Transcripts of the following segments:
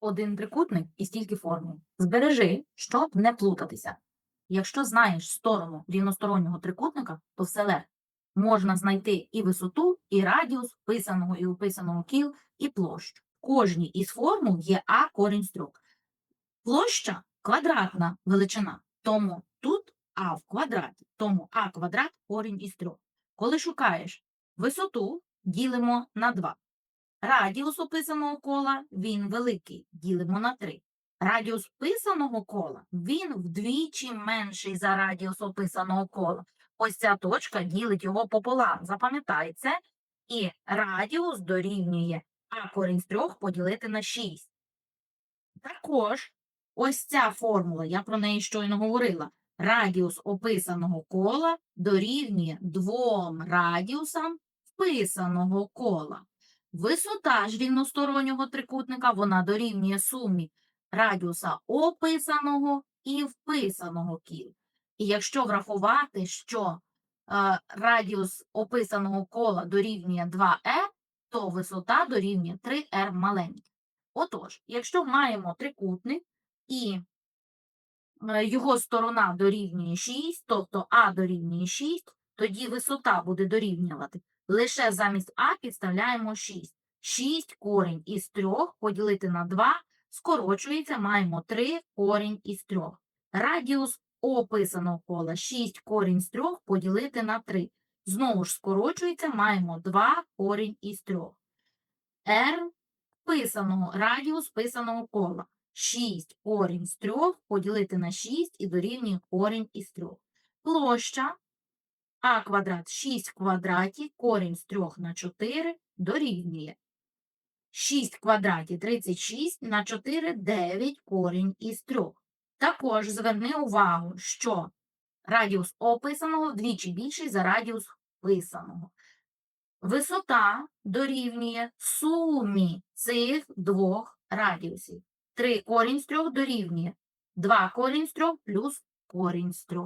один трикутник і стільки формул. Збережи, щоб не плутатися. Якщо знаєш сторону рівностороннього трикутника, то все легко. Можна знайти і висоту, і радіус писаного і описаного кіл, і площу. Кожній із формул є а корінь з. Площа квадратна величина, тому тут а в квадраті, тому а квадрат корінь із трьох. Коли шукаєш висоту, ділимо на 2. Радіус описаного кола він великий, ділимо на 3. Радіус писаного кола він вдвічі менший за радіус описаного кола. Ось ця точка ділить його пополам. Запам'ятай. І радіус дорівнює а корінь з 3 поділити на 6. Також ось ця формула, я про неї щойно говорила. Радіус описаного кола дорівнює двом радіусам вписаного кола. Висота ж рівностороннього трикутника вона дорівнює сумі радіуса описаного і вписаного кіл. І якщо врахувати, що е, радіус описаного кола дорівнює 2r, то висота дорівнює 3r маленький. Отож, якщо маємо трикутник і е, його сторона дорівнює 6, тобто А дорівнює 6, тоді висота буде дорівнювати. Лише замість А підставляємо 6. 6 корінь із 3 поділити на 2, скорочується, маємо 3 корінь із 3. Радіус описаного кола 6 корінь з 3 поділити на 3. Знову ж скорочується, маємо 2 корінь із 3. R писаного, радіус писаного кола. 6 корінь з 3 поділити на 6 і дорівнює корінь із 3. Площа а квадрат 6 в квадраті, корінь з 3 на 4 дорівнює. 6 в квадраті 36 на 4 – 9 корінь із 3. Також зверни увагу, що радіус описаного вдвічі більший за радіус писаного. Висота дорівнює сумі цих двох радіусів. 3 корінь з 3 дорівнює 2 корінь з 3 плюс корінь з 3.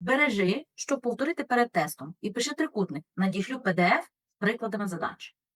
Бережи, щоб повторити перед тестом, і пиши трикутник. Надішлю PDF з прикладами задач.